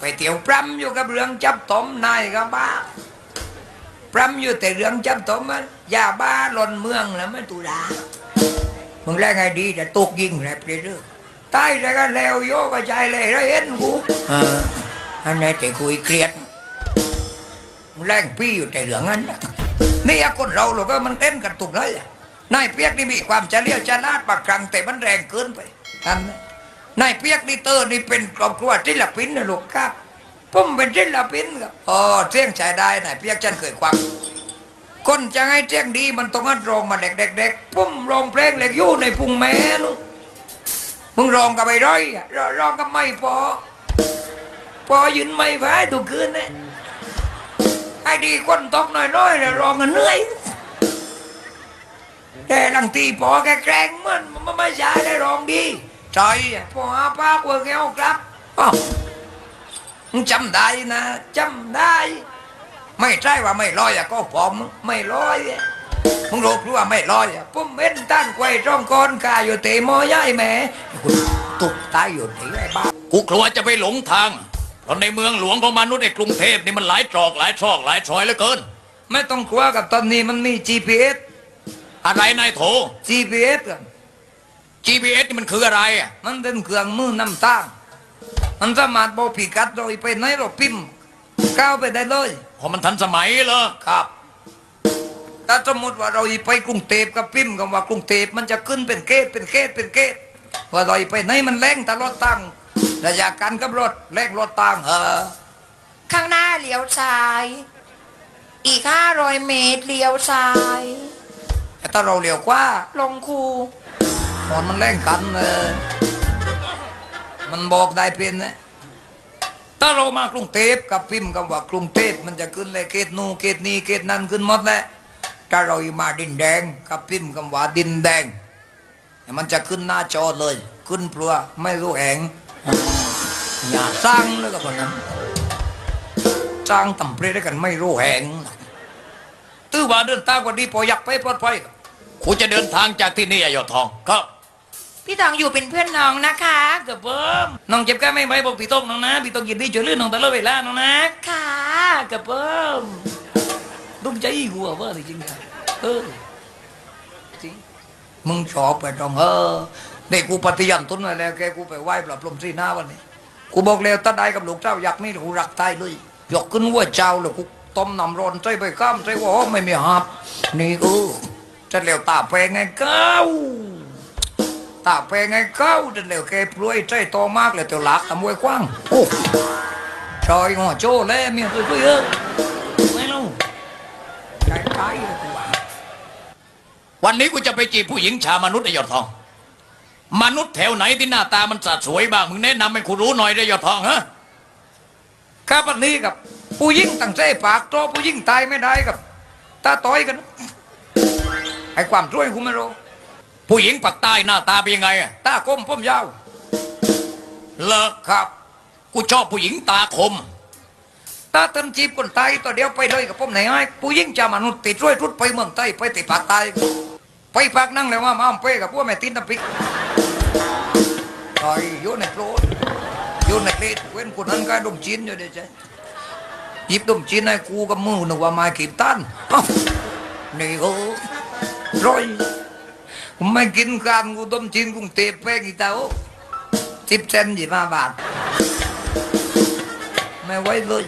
ไปเที่ยวปรำอยู่กับเรื่องจับตมนายกับบ้าปรำอยู่แต่เรื่องจับตมมันยาบ้าหล่นเมืองแล้วมันตุลามึงแรกไงดีแต่ตกยิงแรบเรื่อยๆตายแล้วก็แล้วโยกใจเลยแล้วเห็นกูอันนี้แต่คุยเครียดแรงพี่อยู่แต่เรื่องนั้นนะนี่อะคนเราเราก็มันเต้นกันตุกเลยนายเปียกนี่มีความจะเลี้ยวจะลาดปากครั้งแต่มันแรงเกินไปทันไหม นายเปียกนี่เตอร์นี่เป็นครอบครัวศิลปินนะลูกครับผมเป็นศิลปินครับอ๋อเสียงใช้ได้นายเปียกฉันเคยควักคนจะให้เสียงดีมันต้องให้ร้องมาเด็กๆๆผมร้องเพลงเล็กยู่ในพุงแม่นุมึงร้องกับไอ้ร้อยร้องกับไม่พอ พอยืนไม่ไหวทุกคืนเนี่ยไอ้ดีคนตกน้อยๆเนี่ยร้องกันเหนื่อยแต่ลังทีพอแกแกล้งมันมันไม่ใช่ได้ร้องดี ใจอะพอหาปากว่าแก้วครับอ้าวมึงจำได้นะจำได้ ไม่ใช่ว่าไม่ลอยอะก็ผมไม่ลอยอะมึงรู้หรือว่าไม่ลอยอะผมเห็นต้านไกวจ้องกอนกาอยู่เตะมอย่ายแหม่คุณตุกตายอยู่ที่ไอ้บ้ากูกลัวจะไปหลงทางเพราะในเมืองหลวงของมนุษย์ในกรุงเทพนี่มันหลายตรอกหลายซอกหลายซอยเหลือเกิน ไม่ต้องกลัวกับตอนนี้มันมี GPS อะไรนายโถ GPS กัน GPS นี่มันคืออะไรอะมันเป็นเครื่องมือนำตั้งมันสามารถบอกพิกัดเราไปไหนเราพิมพ์ก้าวไปได้เลยพอมันทันสมัยเหรอครับ ถ้าสมมติว่าเราไปกรุงเทพกับพิมพ์กับว่ากรุงเทพมันจะขึ้นเป็นเกตเป็นเกตเป็นเกตว่าเราไปไหนมันแรงตลอดตั้งระยะการกับรถแรงรถตั้งเออข้างหน้าเลี้ยวซ้าย อีก500เมตรเลี้ยวซ้ายแต่ถ้าเราเร็วกว่าลงคู ตอนมันแรงกันเออมันบอกได้เป็นนะถ้าเรามากรุงเทพกับพิมพ์กับว่ากรุงเทพมันจะขึ้นเลยเกตนูนเกตนี้เกตนั้นขึ้นหมดแหละถ้าเรามาดินแดงกับพิมพ์กับว่าดินแดง มันจะขึ้นหน้าจอเลย ขึ้นเพลัวไม่รู้แหงอย่าสร้างเลยกับคนนั้นสร้างตำเพลได้กันไม่รู้แหงตื้อว่าเดินตามกว่าดีพออยากไปปลอดภัยกูจะเดินทางจากที่นี่อยอดทองครับ พี่ตองอยู่เป็นเพื่อนน้องนะคะกับเพิ่มน้องเจ็บแก้ไม่ไหวบอกพี่ต้องน้องนะพี่ต้องยินดีช่วยเหลือน้องตลอดเวลาน้องนะค่ะกับเพิ่มตุ้มใจหัวเว่าจริงๆค่ะเออจริงมึงชอบไปตรงเออเด็กกูปฏิญาณตนไว้แล้วแกกูไปไหว้ปรับลมสีหน้าวันนี้กูบอกแล้วถ้าได้กับลูกเจ้าอยากนี่กูรักตายเลยยกขึ้นหัวเจ้าแล้วกูต้มน้ำร้อนใส่ไปข้ามใส่หัวหอมไม่มีหับนี่เออจะแล้วตาแพงไงเก้า ตาแพงไงเก้าจนเหลวแกปลุยใจโตมากเลยเตียวหลักตะมวยกว้างโอ้ชอยหัวโจ้แล่เมียตัวเยอะไม่รู้ใจใจเลยกูว่าวันนี้กูจะไปจีบผู้หญิงชาวมนุษย์ไอ้ยอดทอง มนุษย์แถวไหนที่หน้าตามันสะสวยบ้างมึงแนะนำให้กูรู้หน่อยได้ยอดทองฮะครับวันนี้กับผู้หญิงตั้งใจปากโตผู้หญิงตายไม่ได้กับตาต้อยกันไอ้ความช่วยกูไม่รู้ ผู้หญิงปักใต้หน้าตาเป็นยังไงอะตาคมผมยาว เลอครับ กูชอบผู้หญิงตาคม ตาเติมจีบคนไตายตัวเดียวไปเลยกับผมไหนไอ้ผู้หญิงจะมนุษย์ติดช่วยทุดไปเมืองใต้ไปติดปากใตายไปปากนั่งเลยว่ามาอ้อมเป้กับพวกแม่ตินน้ำพริกไอ้โยนในโปรดโยนในเล็ดเว้นคนนั้นก็ดมจีนอยู่เดี๋ยวใจหยิบดมจีนให้กูกับมือหนึกว่ามาขีดตันนี่เออร้อย ผมไม่กินข้าวกูต้มจีนกุ้งเทพแพงอีกแล้าสิบเซนยี่ห้าบาทไม่ไหวเลย